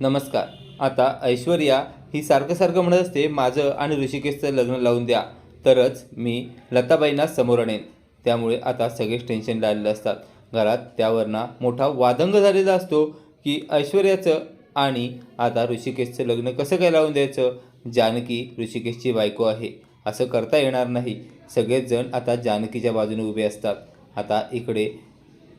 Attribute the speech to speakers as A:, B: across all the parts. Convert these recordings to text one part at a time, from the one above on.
A: नमस्कार. आता ऐश्वर्या ही सारखं सारखं म्हणत असते माझं आणि ऋषिकेशचं लग्न लावून द्या. तरच मी लताबाईंना समोर आणेन. त्यामुळे आता सगळेच टेन्शन आलेलं असतात. घरात त्यावरना मोठा वादंग झालेला असतो की ऐश्वर्याचं आणि आता ऋषिकेशचं लग्न कसं काय लावून द्यायचं? जानकी ऋषिकेशची बायको आहे. असं करता येणार नाही. सगळेच जण आता जानकीच्या बाजूने उभे असतात. आता इकडे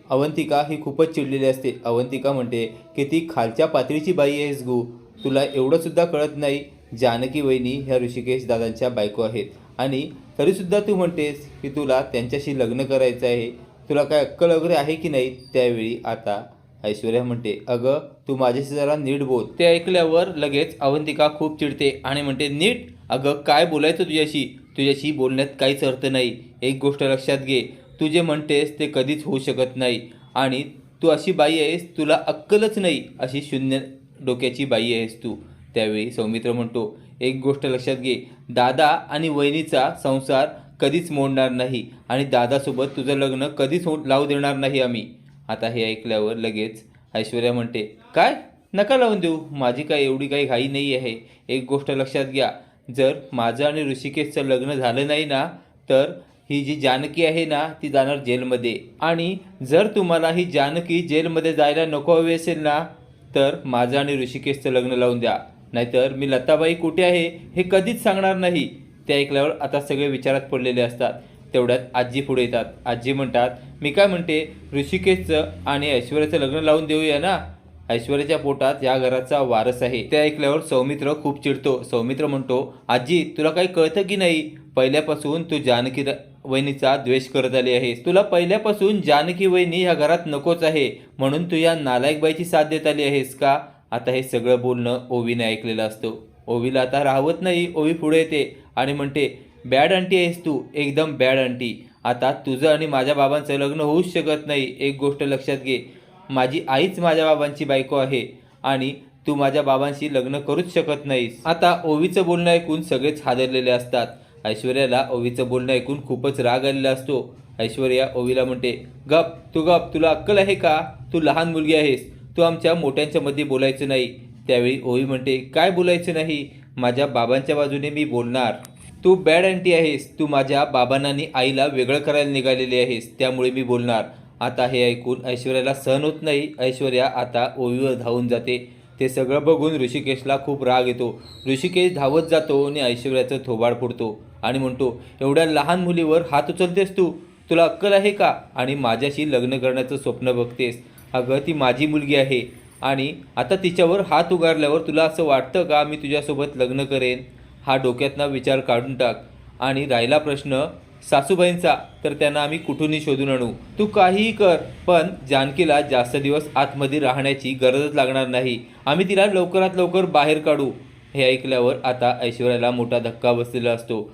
A: अवंतिका ही खूपच चिडलेली असते. अवंतिका म्हणते की ती खालच्या पातळीची बाई आहेस गू. तुला एवढंसुद्धा कळत नाही. जानकी वहिनी ह्या ऋषिकेश दादांच्या बायको आहेत. आणि तरीसुद्धा तू म्हणतेस की तुला त्यांच्याशी लग्न करायचं आहे. तुला काय अक्कल वगैरे आहे की नाही? त्यावेळी आता ऐश्वर्या म्हणते अगं तू माझ्याशी जरा नीट बोल. ते ऐकल्यावर लगेच अवंतिका खूप चिडते आणि म्हणते नीट? अगं काय बोलायचं तुझ्याशी? तुझ्याशी बोलण्यात काहीच अर्थ नाही. एक गोष्ट लक्षात घे. तू जे म्हणतेस ते कधीच होऊ शकत नाही. आणि तू अशी बाई आहेस तुला अक्कलच नाही अशी शून्य डोक्याची बाई आहेस तू. त्यावेळी सौमित्र म्हणतो एक गोष्ट लक्षात घे दादा आणि वहिनीचा संसार कधीच मोडणार नाही आणि दादासोबत तुझं लग्न कधीच हो लावू देणार नाही आम्ही. आता हे ऐकल्यावर लगेच ऐश्वर्या म्हणते काय? नका लावून देऊ. माझी काय एवढी काही घाई नाही आहे. एक गोष्ट लक्षात घ्या. जर माझं आणि ऋषिकेशचं लग्न झालं नाही ना तर ही जी जानकी आहे ना ती जाणार जेलमध्ये. आणि जर तुम्हाला ही जानकी जेलमध्ये जायला नको हवी असेल ना तर माझं आणि ऋषिकेशचं लग्न लावून द्या. नाहीतर मी लताबाई कुठे आहे हे कधीच सांगणार नाही. ते ऐकल्यावर आता सगळे विचारात पडलेले असतात. तेवढ्यात आजी पुढे येतात. आजी म्हणतात मी काय म्हणते ऋषिकेशचं आणि ऐश्वर्याचं लग्न लावून देऊया ना? ऐश्वर्याच्या पोटात या घराचा वारस आहे. ते ऐकल्यावर सौमित्र खूप चिडतो. सौमित्र म्हणतो आजी तुला काही कळतं की नाही? पहिल्यापासून तू जानकी वहिनीचा द्वेष करत आली आहेस तुला पहिल्यापासून जानकी वहिनी ह्या घरात नकोच आहे म्हणून तू या नालायक बाईची साथ देत आली आहेस का? आता हे सगळं बोलणं ओवीने ऐकलेलं असतो. ओवीला आता राहवत नाही ओवी पुढे येते आणि म्हणते बॅड आंटी आहेस तू एकदम बॅड आंटी. आता तुझं आणि माझ्या बाबांचं लग्न होऊच शकत नाही एक गोष्ट लक्षात घे. माझी आईच माझ्या बाबांची बायको आहे आणि तू माझ्या बाबांशी लग्न करूच शकत नाहीस. आता ओवीचं बोलणं ऐकून सगळेच हादरलेले असतात. ऐश्वर्याला ओवीचं बोलणं ऐकून खूपच राग आलेला असतो. ऐश्वर्या ओवीला म्हणते गप तू गप तुला अक्कल आहे का? तू लहान मुलगी आहेस. तू आमच्या मोठ्यांच्या मध्ये बोलायचं नाही. त्यावेळी ओवी म्हणते काय बोलायचं नाही? माझ्या बाबांच्या बाजूने मी बोलणार. तू बॅड अँटी आहेस. तू माझ्या बाबांना आणि आईला वेगळं करायला निघालेली आहेस. त्यामुळे मी बोलणार. आता हे ऐकून ऐश्वर्याला सहन होत नाही. ऐश्वर्या आता ओवीवर धावून जाते. ते सगळं बघून ऋषिकेशला खूप राग येतो. ऋषिकेश धावत जातो आणि ऐश्वर्याचं थोबाड फोडतो. आणि म्हणतो एवढ्या लहान मुलीवर हात उचलतेस तू? तुला अक्कल आहे का? आणि माझ्याशी लग्न करण्याचं स्वप्न बघतेस. अगं ती माझी मुलगी आहे. आणि आता तिच्यावर हात उगारल्यावर तुला असं वाटतं का मी तुझ्यासोबत लग्न करेन? हा डोक्यातना विचार काढून टाक. आणि राहिला प्रश्न सासूबाईंचा तर त्यांना आम्ही कुठूनही शोधून आणू? तू काहीही कर पण जानकीला जास्त दिवस आतमध्ये राहण्याची गरजच लागणार नाही. आम्ही तिला लवकरात लवकर बाहेर काढू. हे ऐकल्यावर आता ऐश्वर्याला मोठा धक्का बसलेला असतो.